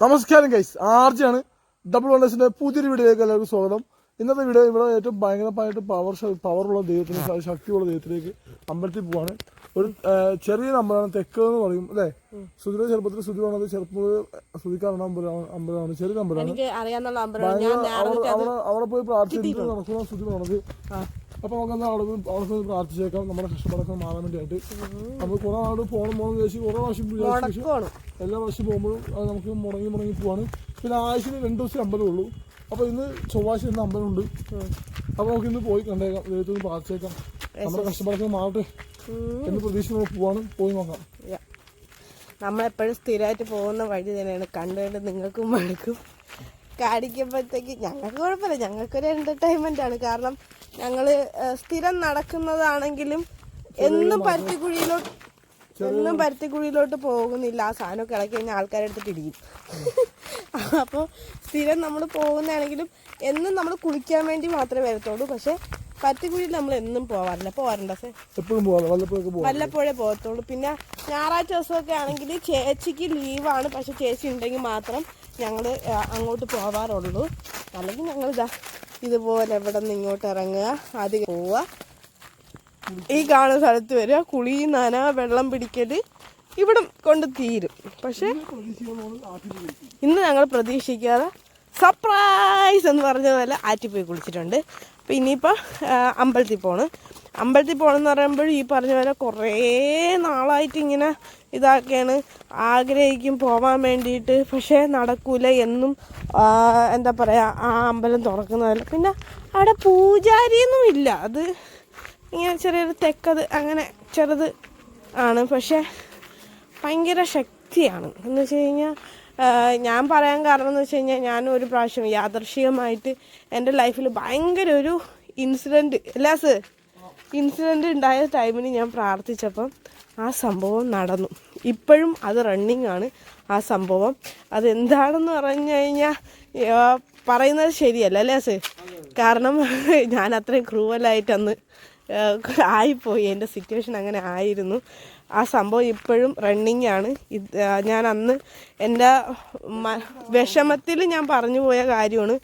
നമസ്കാരം guys ആർജിയാണ് double വണ്ടേഴ്സിന്റെ പുതിയൊരു വീഡിയോയിലേക്ക് എല്ലാവർക്കും സ്വാഗതം. ഇന്നത്തെ വീഡിയോ ഇവിടെ ഏറ്റവും ഭയങ്കരമായിട്ട് പവർ പവറുള്ള ദൈവത്തിന് ശക്തിയുള്ള ദൈവത്തിലേക്ക് അമ്പലത്തിൽ പോവാണ്. ഒരു ചെറിയ അമ്പലമാണ്. തെക്ക് എന്ന് പറയും. അല്ലേ? സുധിയുടെ ചെറുപ്പത്തിൽ സുധി പറഞ്ഞത് ചെറുപ്പം സുധിക്കാറുള്ള അമ്പലമാണ്. അമ്പലമാണ്. ചെറിയ അമ്പലമാണ്. അവിടെ പോയി പ്രാർത്ഥിച്ചിട്ട് നടക്കുന്ന സുധി പറഞ്ഞത് അപ്പൊ നമുക്ക് എന്നാ അവിടെ അവിടെ പ്രാർത്ഥിച്ചേക്കാം. നമ്മുടെ കഷ്ടപ്പാടൊക്കെ മാറാൻ വേണ്ടിയിട്ട് നമ്മൾ കുറെ നാട് പോകണം പോകണം വിചാരിച്ച് കുറെ പ്രാവശ്യം വിചാരിച്ചു എല്ലാ പ്രാവശ്യം പോകുമ്പോഴും നമുക്ക് മുടങ്ങി മുടങ്ങി പോവാണ്. പിന്നെ ആഴ്ചയിൽ രണ്ട് ദിവസം അമ്പലം ഉള്ളൂ. അപ്പോൾ ഇന്ന് ചൊവ്വാഴ്ച ഇന്ന് അമ്പലമുണ്ട്. അപ്പോൾ നമുക്ക് ഇന്ന് പോയി കണ്ടേക്കാം. ദൈവത്തിന് പ്രാർത്ഥിച്ചേക്കാം. നമ്മുടെ കഷ്ടപ്പാടൊക്കെ മാറട്ടെ എന്ന് പ്രതീക്ഷ നമുക്ക് പോവാണ്. പോയി നോക്കാം. നമ്മളെപ്പോഴും സ്ഥിരമായിട്ട് പോകുന്ന വഴി തന്നെയാണ്. കണ്ടു കണ്ട് നിങ്ങൾക്കും മടുക്കും. കാണിക്കുമ്പോഴത്തേക്ക് ഞങ്ങൾക്ക് കുഴപ്പമില്ല. ഞങ്ങൾക്കൊരു എന്റർടൈൻമെന്റ് ആണ്. കാരണം ഞങ്ങൾ ഏഹ്, സ്ഥിരം നടക്കുന്നതാണെങ്കിലും എന്നും പരുത്തിക്കുഴിയിലോട്ട് എന്നും പരുത്തിക്കുഴിയിലോട്ട് പോകുന്നില്ല. ആ സാധനമൊക്കെ ഇളക്കി കഴിഞ്ഞാൽ ആൾക്കാരെ എടുത്തിട്ട് ഇടിക്കും അപ്പോൾ സ്ഥിരം നമ്മൾ പോകുന്നതാണെങ്കിലും എന്നും നമ്മൾ കുളിക്കാൻ വേണ്ടി മാത്രമേ വരത്തുള്ളൂ. പക്ഷെ പരുത്തിക്കുഴിയിൽ നമ്മൾ എന്നും പോവാറില്ല. പോവാറുണ്ടോ സേ? എപ്പോഴും വല്ലപ്പോഴേ പോകത്തുള്ളൂ പിന്നെ ഞായറാഴ്ച ദിവസമൊക്കെ ആണെങ്കിൽ ചേച്ചിക്ക് ലീവാണ്. പക്ഷെ ചേച്ചി ഉണ്ടെങ്കിൽ മാത്രം ഞങ്ങൾ അങ്ങോട്ട് പോവാറുള്ളൂ. അല്ലെങ്കിൽ ഞങ്ങൾ ഇതാ ഇതുപോലെ ഇവിടെ നിന്ന് ഇങ്ങോട്ട് ഇറങ്ങുക. ആദ്യം പോവുക. ഈ കാണുന്ന സ്ഥലത്ത് വരിക. കുളി നന വെള്ളം പിടിക്കൽ ഇവിടെ കൊണ്ട് തീരും. പക്ഷെ ഇന്ന് ഞങ്ങൾ പ്രതീക്ഷിക്കാതെ സർപ്രൈസ് എന്ന് പറഞ്ഞ ആറ്റിപ്പോയി കുളിച്ചിട്ടുണ്ട്. അപ്പം ഇനിയിപ്പോൾ അമ്പലത്തിൽ പോണ്. അമ്പലത്തിൽ പോകണമെന്ന് പറയുമ്പോൾ ഈ പറഞ്ഞ പോലെ കുറേ നാളായിട്ട് ഇങ്ങനെ ഇതാക്കിയാണ്. ആഗ്രഹിക്കും പോവാൻ വേണ്ടിയിട്ട് പക്ഷേ നടക്കൂല എന്നും എന്താ പറയുക ആ അമ്പലം തുറക്കുന്നതല്ല. പിന്നെ അവിടെ പൂജാരിയൊന്നും ഇല്ല. അത് ഇങ്ങനെ ചെറിയൊരു തെക്കത് അങ്ങനെ ചെറുത് ആണ്. പക്ഷേ ഭയങ്കര ശക്തിയാണ്. എന്ന് വെച്ച് കഴിഞ്ഞാൽ ഞാൻ പറയാൻ കാരണം എന്ന് വെച്ച് കഴിഞ്ഞാൽ ഞാൻ ഒരു പ്രാവശ്യം യാദർശികമായിട്ട് എന്റെ ലൈഫിൽ ഭയങ്കര ഒരു ഇൻസിഡന്റ് അല്ല സർ? ഇൻസിഡന്റ് ഉണ്ടായ ടൈമിന് ഞാൻ പ്രാർത്ഥിച്ചപ്പം ആ സംഭവം നടന്നു. ഇപ്പോഴും അത് റണ്ണിങ് ആണ് ആ സംഭവം. അതെന്താണെന്ന് പറഞ്ഞു കഴിഞ്ഞാൽ പറയുന്നത് ശരിയല്ല അല്ലേ സെ കാരണം ഞാൻ അത്രയും ക്രൂവലായിട്ടന്ന് ആയിപ്പോയി. എന്റെ സിറ്റുവേഷൻ അങ്ങനെ ആയിരുന്നു. ആ സംഭവം ഇപ്പോഴും റണ്ണിങ് ആണ്. ഞാൻ അന്ന് എന്റെ വിഷമത്തിൽ ഞാൻ പറഞ്ഞു പോയ കാര്യമാണ്.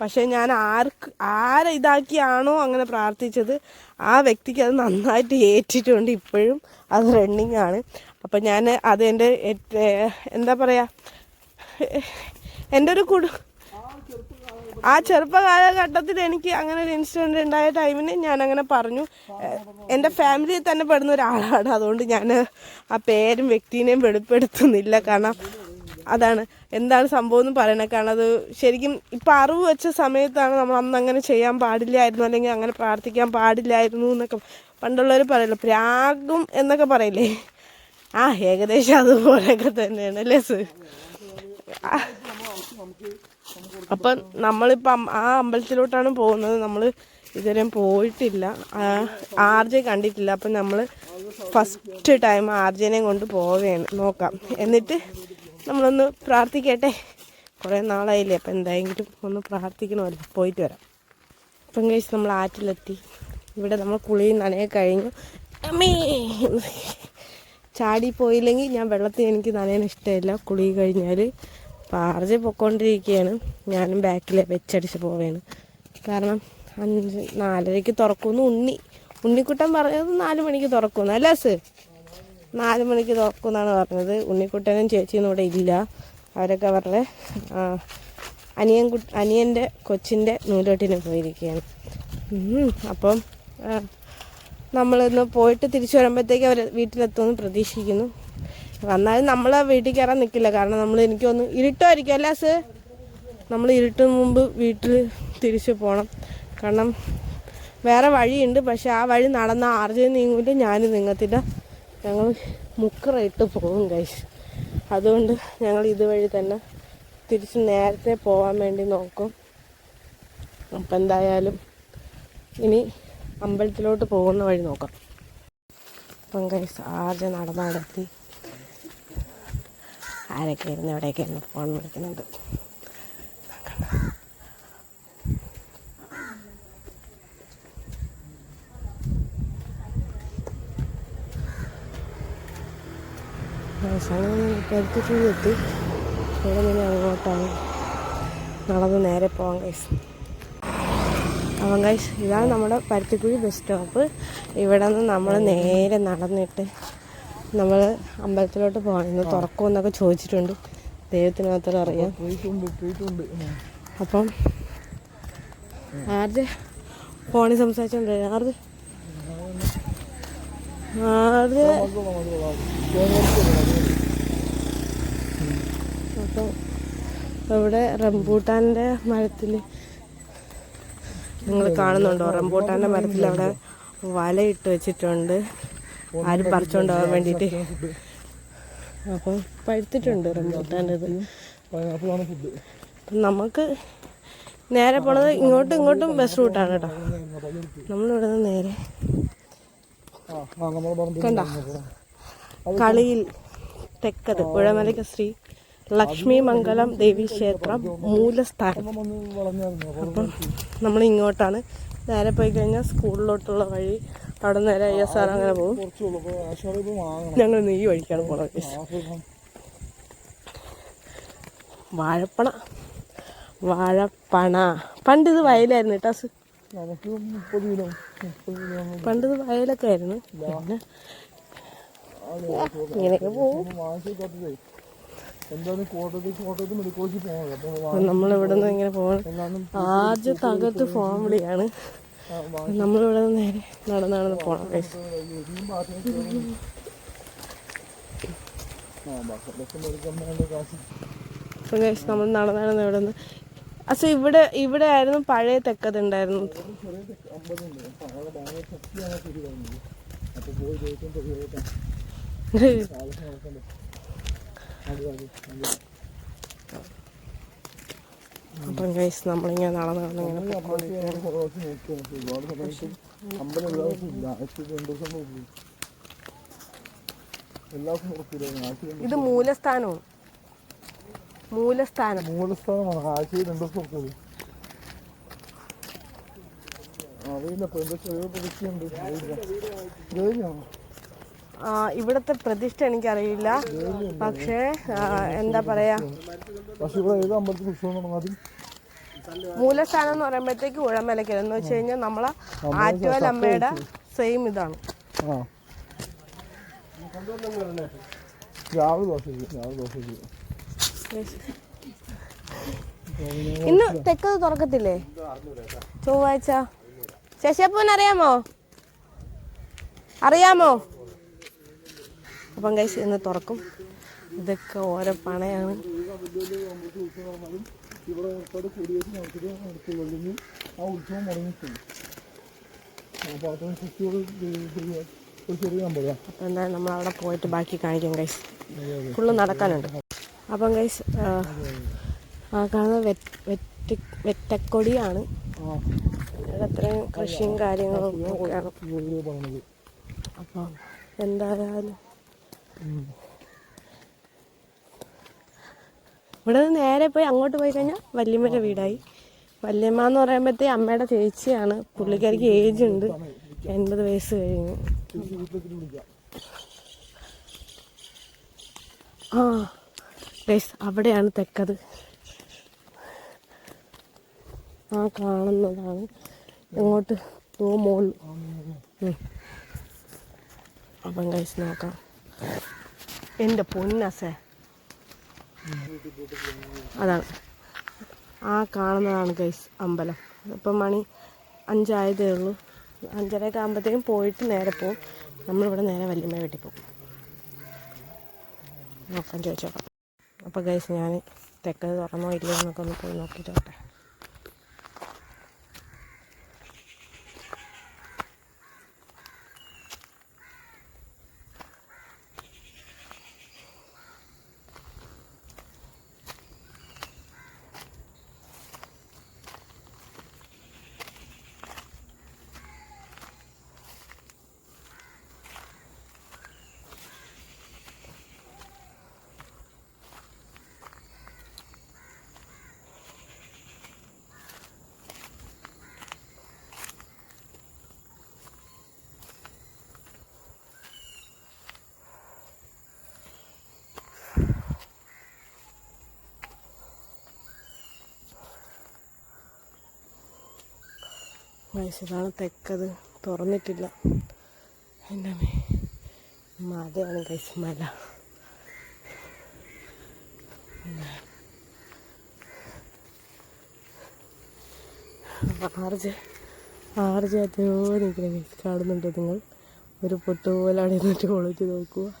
പക്ഷേ ഞാൻ ആർക്ക് ആരെ ഇതാക്കിയാണോ അങ്ങനെ പ്രാർത്ഥിച്ചത് ആ വ്യക്തിക്ക് അത് നന്നായിട്ട് ഏറ്റിട്ടുണ്ട് ഇപ്പോഴും. അത് റണ്ണിങ് ആണ്. അപ്പം ഞാൻ അത് എന്റെ എന്താ പറയുക എന്റെ ഒരു കുടു ആ ചെറുപ്പ കാലഘട്ടത്തിൽ എനിക്ക് അങ്ങനെ ഒരു ഇൻസിഡന്റ് ഉണ്ടായ ടൈമിന് ഞാൻ അങ്ങനെ പറഞ്ഞു. എന്റെ ഫാമിലിയിൽ തന്നെ പെടുന്ന ഒരാളാണ്. അതുകൊണ്ട് ഞാൻ ആ പേരും വ്യക്തിനെയും വെളിപ്പെടുത്തുന്നില്ല. കാരണം അതാണ്. എന്താണ് സംഭവം എന്ന് പറയണത് കാരണം അത് ശരിക്കും ഇപ്പം അറിവ് വെച്ച സമയത്താണ് നമ്മൾ അന്ന് അങ്ങനെ ചെയ്യാൻ പാടില്ലായിരുന്നു. അല്ലെങ്കിൽ അങ്ങനെ പ്രാർത്ഥിക്കാൻ പാടില്ലായിരുന്നു എന്നൊക്കെ പണ്ടുള്ളവർ പറയല്ലോ. പ്രാഗും എന്നൊക്കെ പറയില്ലേ? ആ ഏകദേശം അതുപോലെയൊക്കെ തന്നെയാണ് സർ അപ്പം നമ്മളിപ്പം ആ അമ്പലത്തിലോട്ടാണ് പോകുന്നത്. നമ്മൾ ഇതുവരെയും പോയിട്ടില്ല. ആർജെ കണ്ടിട്ടില്ല. അപ്പം നമ്മൾ ഫസ്റ്റ് ടൈം ആർജനെയും കൊണ്ട് പോവുകയാണ് നോക്കാം. എന്നിട്ട് നമ്മളൊന്ന് പ്രാർത്ഥിക്കട്ടെ? കുറേ നാളായില്ലേ. അപ്പം എന്തായെങ്കിലും ഒന്ന് പ്രാർത്ഥിക്കണമല്ലോ. പോയിട്ട് വരാം. അപ്പം കഴിച്ച് നമ്മൾ ആറ്റിലെത്തി. ഇവിടെ നമ്മൾ കുളി നനയെ കഴിഞ്ഞു. അമ്മേ! ചാടി പോയില്ലെങ്കിൽ ഞാൻ വെള്ളത്തിൽ എനിക്ക് നനയാൻ ഇഷ്ടമില്ല. കുളി കഴിഞ്ഞാൽ പാർജ് പൊക്കോണ്ടിരിക്കുകയാണ് ഞാനും ബാക്കിൽ വെച്ചടിച്ച് പോവുകയാണ് കാരണം അഞ്ച് നാലരയ്ക്ക് തുറക്കുമെന്ന് ഉണ്ണി. ഉണ്ണിക്കുട്ടൻ പറഞ്ഞത് നാല് മണിക്ക് തുറക്കുമെന്ന്. അല്ലേ സർ നാല് മണിക്ക് തുറക്കുമെന്നാണ് പറഞ്ഞത്. ഉണ്ണിക്കുട്ടനും ചേച്ചിയൊന്നും ഇവിടെ ഇല്ല. അവരൊക്കെ അവരുടെ അനിയൻ അനിയന്റെ കൊച്ചിന്റെ നൂലോട്ടിന് പോയിരിക്കുകയാണ് അപ്പം നമ്മളിന്ന് പോയിട്ട് തിരിച്ചു വരുമ്പോഴത്തേക്ക് അവർ വീട്ടിലെത്തുമെന്ന് പ്രതീക്ഷിക്കുന്നു. വന്നാലും നമ്മളെ വീട്ടിൽ കയറാൻ നിൽക്കില്ല കാരണം നമ്മൾ എനിക്കൊന്ന് ഇരുട്ടുമായിരിക്കും അല്ലേ സർ നമ്മൾ ഇരുട്ടിന് മുമ്പ് വീട്ടിൽ തിരിച്ചു പോകണം കാരണം വേറെ വഴിയുണ്ട്. പക്ഷെ ആ വഴി നടന്ന ആർജയും നീങ്ങൂല ഞാനും നീങ്ങത്തില്ല. ഞങ്ങൾ മുക്കറയിട്ട് പോകും കൈസ് അതുകൊണ്ട് ഞങ്ങൾ ഇതുവഴി തന്നെ തിരിച്ച് നേരത്തെ പോകാൻ വേണ്ടി നോക്കും. അപ്പം എന്തായാലും ഇനി അമ്പലത്തിലോട്ട് പോകുന്ന വഴി നോക്കാം. അപ്പം കൈസ് ആർജ നടന്നെത്തി ആരൊക്കെ ഇരുന്ന് എവിടെയൊക്കെ ഇരുന്ന് ഫോൺ വിളിക്കുന്നുണ്ട്. എത്തി. ഇവിടെ നിന്ന് അങ്ങോട്ടാണ്. നടന്ന് നേരെ പോകാം കൈസ് അപ്പം കൈസ് ഇതാണ് നമ്മുടെ പരുത്തിക്കുഴി ബസ് സ്റ്റോപ്പ്. ഇവിടെ നിന്ന് നമ്മൾ നേരെ നടന്നിട്ട് നമ്മൾ അമ്പലത്തിലോട്ട് പോകണം ഇന്ന് തുറക്കുമെന്നൊക്കെ ചോദിച്ചിട്ടുണ്ട്. ദൈവത്തിന് മാത്രം അറിയാം. അപ്പം ആരുടെ ഫോണിൽ സംസാരിച്ചോണ്ട് ആരുടെ? ആരുടെ? അപ്പം ഇവിടെ റംബൂട്ടാന്റെ മരത്തിൽ നിങ്ങൾ കാണുന്നുണ്ടോ? റംബൂട്ടാന്റെ മരത്തിൽ അവിടെ വലയിട്ട് വെച്ചിട്ടുണ്ട്. ആരും പറിച്ചോണ്ട് പോകാൻ വേണ്ടിയിട്ട് അപ്പം പഴുത്തിട്ടുണ്ട് റംബൂട്ടാന്റെത് നമുക്ക് നേരെ പോണത് ഇങ്ങോട്ടും ഇങ്ങോട്ടും ബസ് റൂട്ടാണ് കേട്ടോ നമ്മളിവിടെ നിന്ന് നേരെ കണ്ട? കളിയിൽ തെക്കത് പുഴമലയ്ക്ക് ശ്രീ ലക്ഷ്മി മംഗലം ദേവി ക്ഷേത്രം മൂലസ്ഥാനം. അപ്പം നമ്മൾ ഇങ്ങോട്ടാണ്. നേരെ പോയി കഴിഞ്ഞാൽ സ്കൂളിലോട്ടുള്ള വഴി അവിടെ നേരെ നേരെ അയ്യ സാർ അങ്ങനെ പോകും. ഞങ്ങൾ നെയ്യ് വഴിക്കാണ് പോണത് വാഴപ്പണ വാഴപ്പണ. പണ്ട് ഇത് വയലായിരുന്നു കേട്ടോ സ്. നമുക്ക് മുപ്പത് കിലോ മുപ്പത് കിലോ പണ്ട് ഇത് വയലൊക്കെ ആയിരുന്നു. ഇങ്ങനെയൊക്കെ പോകും. നമ്മളിവിടുന്ന് ഇങ്ങനെ പോകണം ആദ്യത്തകത്ത് ഫോൺ വിളിയാണ്. നമ്മളിവിടെ നേരെ നടന്ന് നടന്ന് പോകണം guys. ഇനിയും ബാക്കി ആ ബസ് ബസ് മേടിക്കാൻ വേണ്ട കാശ് അപ്പം guys, നമ്മൾ നടന്നാണ് നടന്ന് ഇവിടെ നിന്ന്. അച്ഛ ഇവിടെ ഇവിടെ ആയിരുന്നു പഴയ തെക്കത് ഉണ്ടായിരുന്നു അത് അപ്പം ഗൈസ് നമ്മളിങ്ങനെ നടന്ന് നടന്നിങ്ങനെ ഇത് മൂലസ്ഥാനവും. മൂലസ്ഥാനം. മൂലസ്ഥാനമാണ്. ആഴ്ചയിൽ രണ്ടു ദിവസം ഉറപ്പത് അറിയില്ല ഇപ്പൊ എന്താ ചെറിയ ദേവിയാണോ ആ, ഇവിടുത്തെ പ്രതിഷ്ഠ എനിക്കറിയില്ല. പക്ഷേ എന്താ പറയാ? മൂലസ്ഥാനം എന്ന് പറയുമ്പോഴത്തേക്ക് ഉഴമലക്കൽ എന്ന് വെച്ച് കഴിഞ്ഞാൽ നമ്മളെ ആറ്റുവൽ അമ്മയുടെ സെയിം ഇതാണ്. ഇന്ന് തെക്കത് തുറക്കത്തില്ലേ? ചൊവ്വാഴ്ച. ശശിയപ്പൻ അറിയാമോ? അറിയാമോ? അപ്പം കൈസ് ഇന്ന് തുറക്കും. ഇതൊക്കെ ഓരോ പണയാണ്. ഇവിടെ ആ ഉത്സവം അപ്പോൾ എന്തായാലും നമ്മൾ അവിടെ പോയിട്ട് ബാക്കി കാണിക്കാം കൈസ് ഫുള്ള് നടക്കാനുണ്ട്. അപ്പം കൈസ് ആ കാണുന്ന വെറ്റ വെറ്റ് വെറ്റക്കൊടിയാണ്. അത്രയും കൃഷിയും കാര്യങ്ങളും ഒക്കെയാണ്. ഇവർ പറഞ്ഞത് അപ്പം എന്തായാലും ഇവിടെ നിന്ന് നേരെ പോയി അങ്ങോട്ട് പോയി കഴിഞ്ഞാൽ വല്യമ്മയുടെ വീടായി. വല്യമ്മ എന്ന് പറയുമ്പോഴത്തേ അമ്മയുടെ ചേച്ചിയാണ്. പുള്ളിക്കാരിക്ക് ഏജ് ഉണ്ട്. എൺപത് വയസ്സ് കഴിഞ്ഞു. ആ ഗൈസ് അവിടെയാണ് തെക്കത്. ആ കാണുന്നതാണ്. ഇങ്ങോട്ട് പോകുമ്പോൾ അപ്പം ഗൈസ് നോക്കാം. എന്റെ പൊന്നസേ. അതാണ്. ആ കാണുന്നതാണ് ഗൈസ് അമ്പലം. ഇപ്പം മണി അഞ്ചായതേ ഉള്ളൂ. അഞ്ചരയൊക്കെ ആകുമ്പോഴത്തേക്കും പോയിട്ട് നേരെ പോവും. നമ്മളിവിടെ നേരെ വല്യമ്മ വീട്ടിൽ പോകും നോക്കാൻ ചോദിച്ചോക്കാം അപ്പോൾ ഗൈസ് ഞാൻ തെക്കത് തുറന്നോ ഇല്ലയോ എന്നൊക്കെ ഒന്ന് പോയി നോക്കിയിട്ട് ഇതാണ് തെക്കത് തുറന്നിട്ടില്ല. അമ്മേ. മലയാണ് ഗൈസ് മല ആർജ് ആർജ് അതോ നിൽക്കുന്ന കാണുന്നുണ്ട് നിങ്ങൾ. ഒരു പൊട്ടുപോലാണ് പോലെ കൊളിച്ച് നോക്കുക.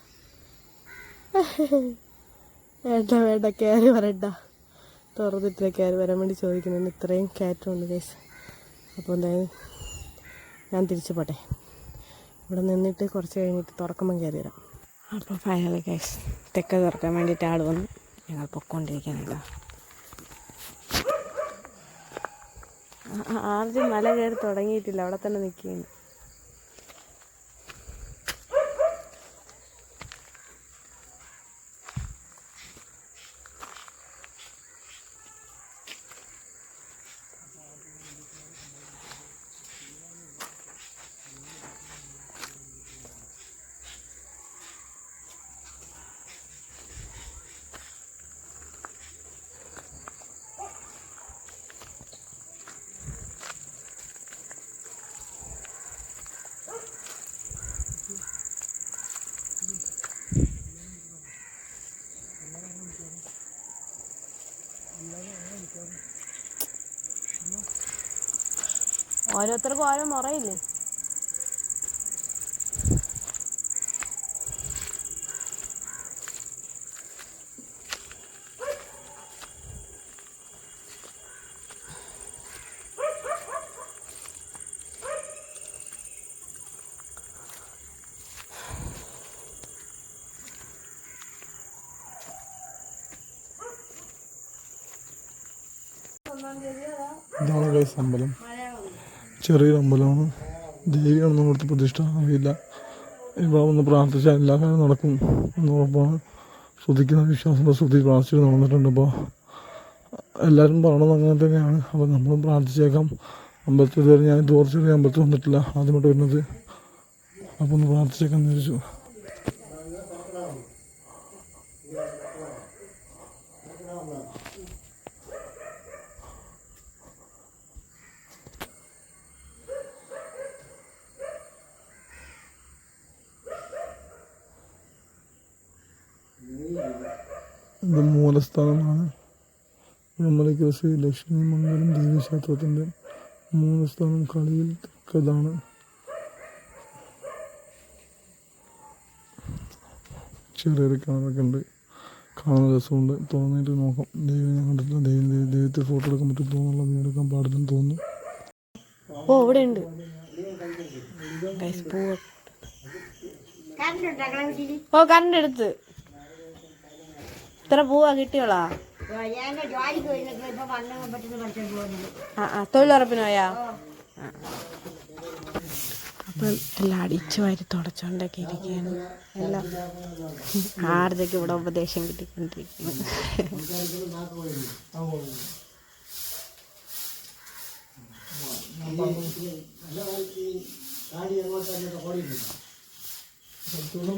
വേണ്ട വേണ്ട കയറി വരണ്ട. തുറന്നിട്ടില്ല കയറി വരാൻ വേണ്ടി ചോദിക്കുന്നുണ്ട്. ഇത്രയും കയറ്റമുണ്ട് ഗൈസ് അപ്പോൾ എന്തായാലും ഞാൻ തിരിച്ചു പോട്ടെ. ഇവിടെ നിന്നിട്ട് കുറച്ച് കഴിഞ്ഞിട്ട് തുറക്കുമ്പം കയറി വരാം. അപ്പോൾ ഫൈനൽ കേസ് തെക്ക തുറക്കാൻ വേണ്ടിയിട്ട് ആൾ വന്നു. ഞങ്ങൾ പൊക്കോണ്ടിരിക്കാനുള്ള ആദ്യം മല കയറി തുടങ്ങിയിട്ടില്ല. അവിടെ തന്നെ നിൽക്കുകയാണ്. ഓരോരുത്തർക്കും ഓരോ മുറയില്ലേ? ഇതാണ് അമ്പലം ചെറിയൊരു അമ്പലമാണ്. ദേവിയാണെന്ന് കൊടുത്ത് പ്രതിഷ്ഠ അറിയില്ല ഇവിടെ വന്ന് പ്രാർത്ഥിച്ചാൽ എല്ലാ കാര്യം നടക്കും എന്ന് ഉറപ്പാണ്. ശ്രുതിക്കുന്ന വിശ്വാസമുള്ള ശ്രുതി പ്രാർത്ഥിച്ചിട്ട് നടന്നിട്ടുണ്ട്. അപ്പോൾ എല്ലാവരും പറയണത് അങ്ങനെ തന്നെയാണ്. അപ്പോൾ നമ്മളും പ്രാർത്ഥിച്ചേക്കാം. അമ്പലത്തിൽ ഇതുവരെ ഞാൻ ചെറിയ അമ്പലത്തിൽ വന്നിട്ടില്ല. ആദ്യമായിട്ട് വരുന്നത്. അപ്പോൾ ഒന്ന് പ്രാർത്ഥിച്ചേക്കാം എന്ന് വിചാരിച്ചു. മൂലസ്ഥാനമാണ് നമ്മളേക്ക് ശ്രീ ലക്ഷ്മി മംഗലം ദേവീക്ഷേത്രത്തിന്റെ മൂലസ്ഥാനം കളിയിൽ തെക്കതാണ്. ചെറിയൊരു കിണറൊക്കെ ഉണ്ട്. കാണാൻ രസമുണ്ട്. തോന്നിയിട്ട് നോക്കാം. ദൈവം ഞാൻ കണ്ടിട്ടില്ല. ദൈവം ദൈവം ദൈവത്തെ ഫോട്ടോ എടുക്കാൻ പറ്റും. തോന്നുന്നുള്ള വീഡിയോ എടുക്കാൻ പാടില്ലെന്ന് തോന്നുന്നു. ഓ അവിടെ ഉണ്ട് ഗൈസ് പൂവ് ഓ കറണ്ട് എടുത്ത് ഇത്ര പൂവാ കിട്ടിയോളാ ഞാൻ ജോലിക്ക് പോയിരുന്നൊക്കെ ഇപ്പൊ വണ്ണം പറ്റുന്ന പൂവാ കിട്ടിയോളാ? ആ ആ തൊഴിലുറപ്പിന് പോയാ. അപ്പം എല്ലാം അടിച്ചു വാരി തുടച്ചോണ്ടൊക്കെ ഇരിക്കുകയാണ് എല്ലാം. ആർജയ്ക്ക് ഇവിടെ ഉപദേശം കിട്ടിക്കൊണ്ടിരിക്കുന്നു.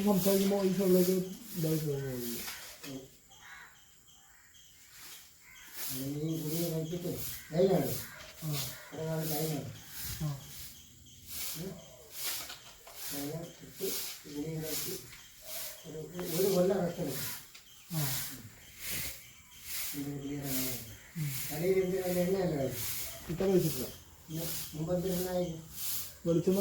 സംസാരിക്കുമ്പോൾ ഈ സ്ഥലത്തേക്ക് ഇതായി പോകുന്നു ഒരു കൊല്ലം മുമ്പത്തിരുന്നായി വെളിച്ചെണ്ണ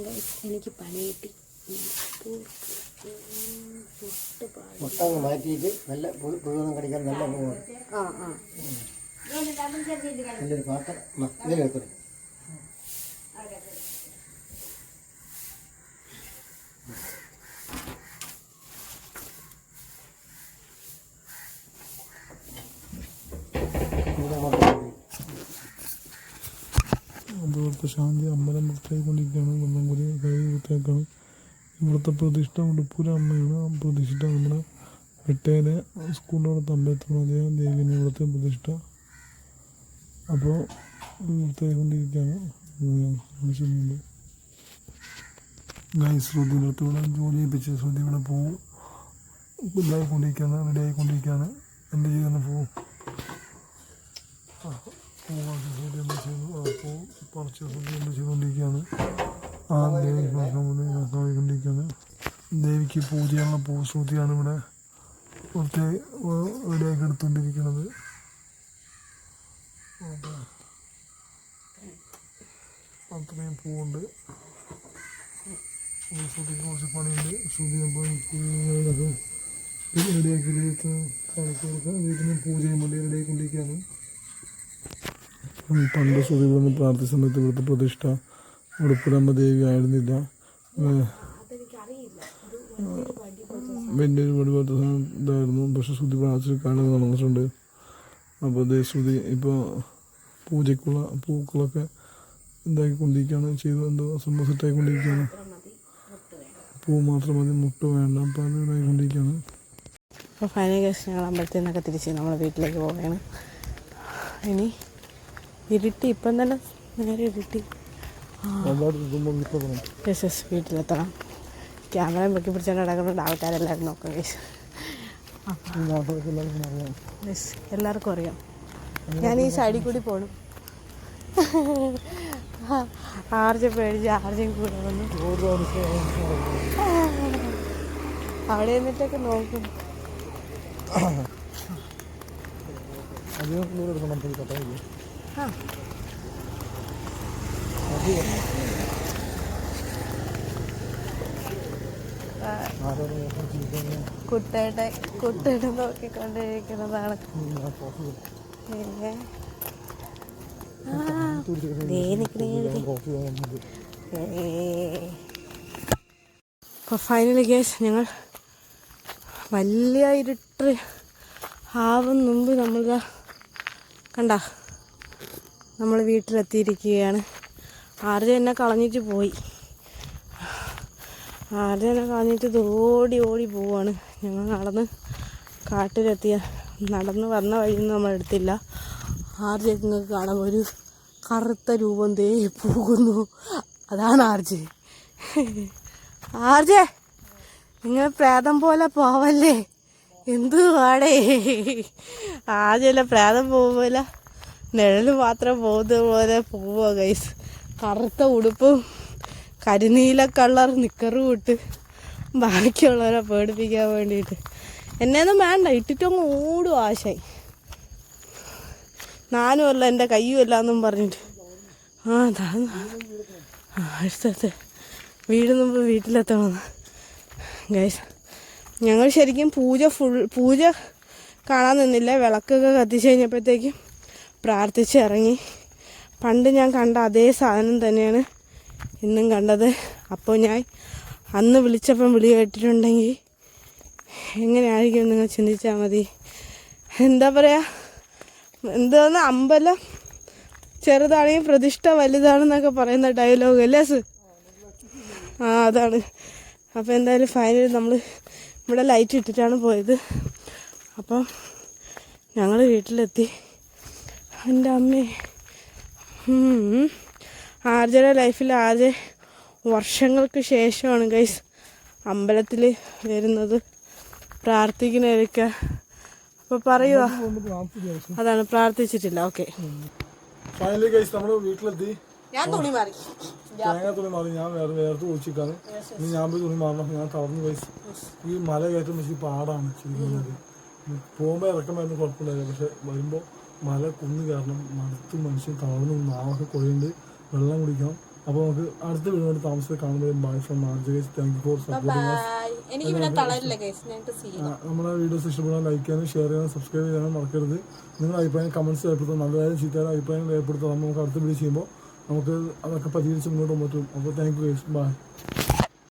അപ്പം എനിക്ക് പണി കിട്ടി. പാടി. മാറ്റിയിട്ട് നല്ല കടിക്കാൻ നല്ല ആ ആ. നല്ലൊരു പാത്രം മ, ഇതിൽ വെക്കണം ഇവിടെ അങ്ങോട്ട് കൊണ്ടുപോയി. ഇവിടുത്തെ ശാന്തി അമ്പലം വൃത്തിയായിക്കൊണ്ടിരിക്കുകയാണ്. കുന്നംകുരി കൈ വൃത്തിയാക്കുകയാണ്. ഇവിടുത്തെ പ്രതിഷ്ഠ ഉടുപ്പൂര അമ്മയാണ്. ആ പ്രതിഷ്ഠ നമ്മുടെ വെട്ടേലെ സ്കൂളിനോടത്ത് അമ്പലത്തിൽ മതിയ ദേവിനെ ഇവിടുത്തെ പ്രതിഷ്ഠ. അപ്പോൾ വൃത്തിയായിക്കൊണ്ടിരിക്കുകയാണ്. ആവശ്യമുണ്ട്. ഗൈസ് ശ്രുതിയുടെ ജോലി ചെയ്യിപ്പിച്ച് ശ്രുതി ഇവിടെ പോവും. ഇതായിക്കൊണ്ടിരിക്കുകയാണ് റെഡി ആയിക്കൊണ്ടിരിക്കുകയാണ് എന്റെ ജീവിതം പോവും ചെയ്യുന്നു ആ പൂ പറിച്ച് ദേവിക്ക് പൂജയുള്ള പൂ ശ്രുതിയാണ് ഇവിടെ കുറച്ച് റെഡിയാക്കി എടുത്തുകൊണ്ടിരിക്കുന്നത് അതെ. അത്രയും പൂവുണ്ട് ശ്രുതിക്ക് കുറച്ച് പണിയുണ്ട് ശ്രുതി അപ്പോൾ ദൈവത്തിന് കാണിച്ചു കൊടുക്കുക ദൈവത്തിന് പൂജയും വേണ്ടി റെഡിയാക്കിക്കൊണ്ടിരിക്കുകയാണ് ഉം, പണ്ട് ഇവിടെ പ്രാർത്ഥിച്ച സമയത്ത് ഇവിടുത്തെ പ്രതിഷ്ഠ ഉടുപ്പുരമ്മ ദേവി ആയിരുന്നില്ല. വലിയൊരു സാധനം ഇതായിരുന്നു. പക്ഷെ ശ്രുതി പ്രാർത്ഥിച്ച് കാണാൻ നടന്നിട്ടുണ്ട്. അപ്പോൾ അതേ ശ്രുതി ഇപ്പോൾ പൂജയ്ക്കുള്ള പൂക്കളൊക്കെ ഇതാക്കിക്കൊണ്ടിരിക്കുകയാണ്. ചെയ്തു എന്തോ സംഭവം സെറ്റായിക്കൊണ്ടിരിക്കുകയാണ്. പൂ മാത്രം മതി മുട്ട വേണ്ട. അപ്പോൾ അത് ഇതായിക്കൊണ്ടിരിക്കുകയാണ്. അപ്പോൾ ഫൈനൽ കേസ് അമ്പലത്തിൽ നിന്നൊക്കെ തിരിച്ച് നമ്മൾ വീട്ടിലേക്ക് പോവുകയാണ്. ഇനി ഇരുട്ടി ഇപ്പം തന്നെ നേരെ ഇരുട്ടി. യെസ് യെസ് വീട്ടിലെത്തണം ക്യാമറ പൊക്കി പിടിച്ചാൽ അടങ്ങുന്നുണ്ട് ആൾക്കാരെല്ലാവരും നോക്കാം. കേസ് യെസ് എല്ലാവർക്കും അറിയാം. ഞാൻ ഈ സൈഡിൽ കൂടി പോകണം ആർജം പേടിച്ച് ആർജും കൂടെ വന്നു. അവിടെ നിന്നിട്ടൊക്കെ നോക്കും. ആ കുട്ടയുടെ കുട്ടയുടെ നോക്കിക്കൊണ്ടിരിക്കുന്നതാണ്. ഏ. അപ്പോൾ ഫൈനലി കേസ് ഞങ്ങൾ വലിയ ഇരുട്ട് ആവും മുമ്പ് നമ്മൾ കണ്ട നമ്മൾ വീട്ടിലെത്തിയിരിക്കുകയാണ്. ആർജ എന്നെ കളഞ്ഞിട്ട് പോയി. ആർജ എന്നെ കളഞ്ഞിട്ട് ഓടി ഓടി പോവാണ്. ഞങ്ങൾ നടന്ന് കാട്ടിലെത്തിയ നടന്ന് വന്ന വഴിയൊന്നും നമ്മൾ എടുത്തില്ല. ആർജെ നിങ്ങൾക്ക് കാണാൻ ഒരു കറുത്ത രൂപം തേ പോകുന്നു. അതാണ് ആർജെ ആർജെ നിങ്ങൾ പ്രേതം പോലെ പോവല്ലേ? എന്തു പാടേ ആദ്യമല്ല പ്രേതം പോകുമ്പോൾ നിഴൽ മാത്രം പോകുന്നത് പോലെ പോവുക ഗൈസ് കറുത്ത ഉടുപ്പും കരിനീല കളർ നിക്കറും ഇട്ട് ബാക്കിയുള്ളവരെ പേടിപ്പിക്കാൻ വേണ്ടിയിട്ട്. എന്നെയൊന്നും വേണ്ട ഇട്ടിട്ടങ്ങ് ഓടും ആശായി നാനും അല്ല എന്റെ കയ്യും അല്ല എന്നും പറഞ്ഞിട്ട്. ആ താ ആ അടുത്തടുത്ത് വീട് മുമ്പ് വീട്ടിലെത്തണമെന്ന് ഗൈസ് ഞങ്ങൾ ശരിക്കും പൂജ ഫുൾ പൂജ കാണാൻ നിന്നില്ല. വിളക്കൊക്കെ കത്തിച്ച് കഴിഞ്ഞപ്പോഴത്തേക്കും പ്രാർത്ഥിച്ച് ഇറങ്ങി പണ്ട് ഞാൻ കണ്ട അതേ സാധനം തന്നെയാണ് ഇന്നും കണ്ടത്. അപ്പോൾ ഞാൻ അന്ന് വിളിച്ചപ്പം വിളി കേട്ടിട്ടുണ്ടെങ്കിൽ എങ്ങനെയായിരിക്കും നിങ്ങൾ ചിന്തിച്ചാൽ മതി. എന്താ പറയുക എന്തോന്ന് അമ്പലം ചെറുതാണെങ്കിൽ പ്രതിഷ്ഠ വലുതാണെന്നൊക്കെ പറയുന്ന ഡയലോഗ് അല്ലേ സ്? ആ അതാണ്. അപ്പോൾ എന്തായാലും ഫൈനൽ നമ്മൾ ഇവിടെ ലൈറ്റ് ഇട്ടിട്ടാണ് പോയത്. അപ്പം ഞങ്ങൾ വീട്ടിലെത്തി. എന്റെ അമ്മേ. ആർജയുടെ ലൈഫിൽ ആദ്യ വർഷങ്ങൾക്ക് ശേഷമാണ് ഗൈസ് അമ്പലത്തിൽ വരുന്നത്. പ്രാർത്ഥിക്കുന്നവരൊക്കെ. അപ്പോൾ പറയുക അതാണ് പ്രാർത്ഥിച്ചിട്ടില്ല. ഓക്കെ ഫൈനലി നമ്മൾ വീട്ടിലെത്തി. ഞാൻ തുണി മാറി. തേങ്ങ തുണി മാറി. ഞാൻ വേറെ വേർത്ത് കുളിച്ചിക്കാണ് ഇനി ഞാൻ പോയി തുണി മാറണം. ഞാൻ തളർന്നു ഈ മല കയറ്റം വെച്ച് പാടാണ് ചെയ്യുന്നത്. പോകുമ്പോൾ ഇറക്കം വരുന്ന കുഴപ്പമില്ലായിരുന്നു പക്ഷെ വരുമ്പോൾ മല കുന്ന് കാരണം മടുത്ത് മനുഷ്യൻ തളർന്നു നാളൊക്കെ കൊഴിയുണ്ട്. വെള്ളം കുടിക്കണം അപ്പോൾ നമുക്ക് അടുത്ത വീടിനോട് താമസിച്ച് കാണുമ്പോൾ bye from മാർജ് guys thank you for supporting നമ്മുടെ വീഡിയോസ് ഇഷ്ടപ്പെടാൻ ലൈക്ക് ചെയ്യാനും ഷെയർ ചെയ്യാനും സബ്സ്ക്രൈബ് ചെയ്യാനും മറക്കരുത്. നിങ്ങളുടെ അഭിപ്രായം കമൻസ് രേഖപ്പെടുത്താം നല്ലതായാലും ചീത്തയായാലും അഭിപ്രായം രേഖപ്പെടുത്താം നമുക്ക് അടുത്ത വീഡിയോ ചെയ്യുമ്പോൾ നമുക്ക് അതൊക്കെ പരിഹരിച്ച് മുന്നോട്ട് പറ്റും. അപ്പോൾ താങ്ക് യു ഗൈസ് ബൈ